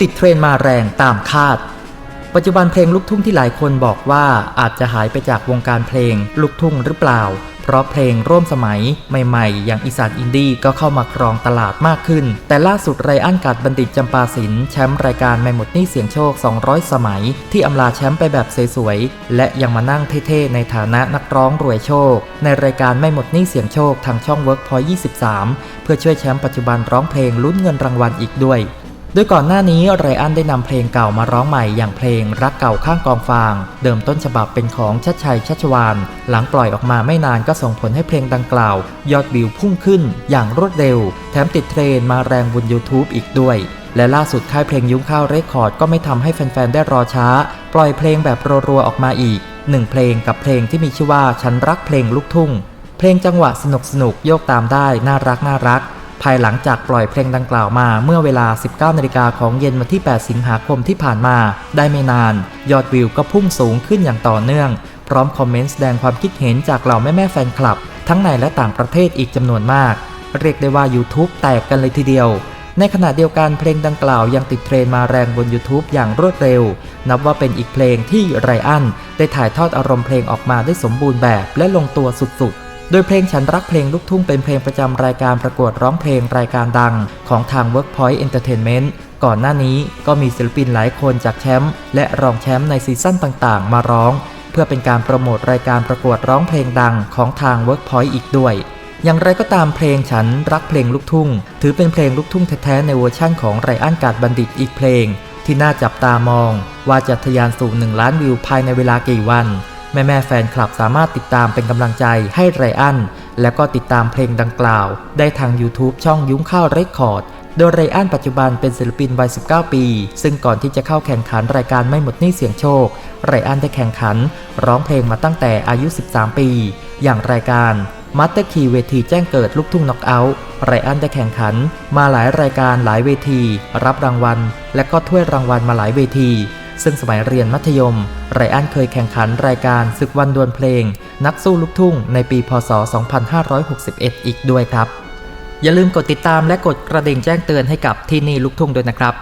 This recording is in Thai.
ติดเทรนมาแรงตามคาด ปัจจุบันเพลงลูกทุ่งที่หลายคนบอกว่าอาจจะหายไปจากวงการเพลงลูกทุ่งหรือเปล่า เพราะเพลงร่วมสมัยใหม่ๆ อย่างอีสานอินดี้ก็เข้ามาครองตลาดมากขึ้น แต่ล่าสุดไรอันกัดบัณฑิตจำปาสินแชมป์รายการไม่หมดนี้เสียงโชค 200 สมัย ที่อำลาแชมป์ไปแบบสวยๆ และยังมานั่งเท่ๆ ในฐานะนักร้องรวยโชค ในรายการไม่หมดนี้เสียงโชคทางช่อง Workpoint 23 เพื่อช่วยแชมป์ปัจจุบันร้องเพลงลุ้นเงินรางวัลอีกด้วย โดยก่อนหน้านี้ไรอันได้นำเพลงเก่ามาร้องใหม่อย่างเพลงรักเก่าข้างกองฟาง เดิมต้นฉบับเป็นของชัดชัยชัชวาน หลังปล่อยออกมาไม่นานก็ส่งผลให้เพลงดังกล่าว ยอดวิวพุ่งขึ้นอย่างรวดเร็ว แถมติดเทรนมาแรงบน YouTube อีกด้วย และล่าสุดค่ายเพลงยุ้งข้าวเรคคอร์ดก็ไม่ทำให้แฟนๆได้รอช้า ปล่อยเพลงแบบรัวๆออกมาอีกหนึ่งเพลงกับเพลงที่มีชื่อว่าฉันรักเพลงลูกทุ่ง เพลงจังหวะสนุกสนุกๆโยกตามได้น่ารักน่ารัก ภายหลังจากปล่อยเพลงดังกล่าวมาเมื่อเวลา 19นาฬิกาของเย็นวันที่ 8 สิงหาคมที่ผ่านมา ได้ไม่นาน ยอดวิวก็พุ่งสูงขึ้นอย่างต่อเนื่อง พร้อมคอมเมนต์แสดงความคิดเห็นจากเหล่าแม่ๆแฟนคลับ ทั้งในและต่างประเทศอีกจำนวนมาก เรียกได้ว่า YouTube แตกกันเลยทีเดียว ในขณะเดียวกันเพลงดังกล่าวยังติดเทรนมาแรงบน YouTube อย่างรวดเร็ว นับว่าเป็นอีกเพลงที่ไรอันได้ถ่ายทอดอารมณ์เพลงออกมาได้สมบูรณ์แบบและลงตัวสุดๆ โดยเพลงฉันรักเพลงลูกทุ่งเป็นเพลงประจำรายการประกวดร้องเพลงรายการดัง ของทาง Workpoint Entertainment ก่อนหน้านี้ก็มีศิลปินหลายคนจากแชมป์และรองแชมป์ในซีซั่นต่างๆ มาร้อง เพื่อเป็นการโปรโมทรายการประกวดร้องเพลงดังของทาง Workpoint อีกด้วย อย่างไรก็ตามเพลงฉันรักเพลงลูกทุ่ง ถือเป็นเพลงลูกทุ่งแท้ๆในเวอร์ชั่นของไรอันกาดบัณฑิตอีกเพลง ที่น่าจับตามอง ว่าจะทะยานสู่1ล้านวิวภายในเวลากี่วัน แม่แม่แฟนคลับสามารถติดตามเป็นกำลังใจให้ไรอัน และก็ติดตามเพลงดังกล่าว ได้ทาง YouTube ช่องยุ้งข้าวเรคคอร์ดโดยไรอันปัจจุบันเป็นศิลปินวัย 19 ปี ซึ่งก่อนที่จะเข้าแข่งขันรายการไม่หมดหนี้เสียงโชค ไรอันได้แข่งขัน ร้องเพลงมาตั้งแต่อายุ 13 ปี อย่างรายการมัตเตอร์คีเวทีแจ้งเกิดลูกทุ่งน็อกเอาท์ไรอันได้แข่งขัน มาหลายรายการหลายเวที รับรางวัล และก็ถ้วยรางวัลมาหลายเวที ซึ่งสมัยเรียนมัธยม ไรอันเคยแข่งขันรายการศึกวันดวลเพลง นักสู้ลูกทุ่งในปี พศ 2561 อีกด้วยครับ อย่าลืมกดติดตามและกดกระดิ่งแจ้งเตือนให้กับที่นี่ลูกทุ่งด้วยนะครับ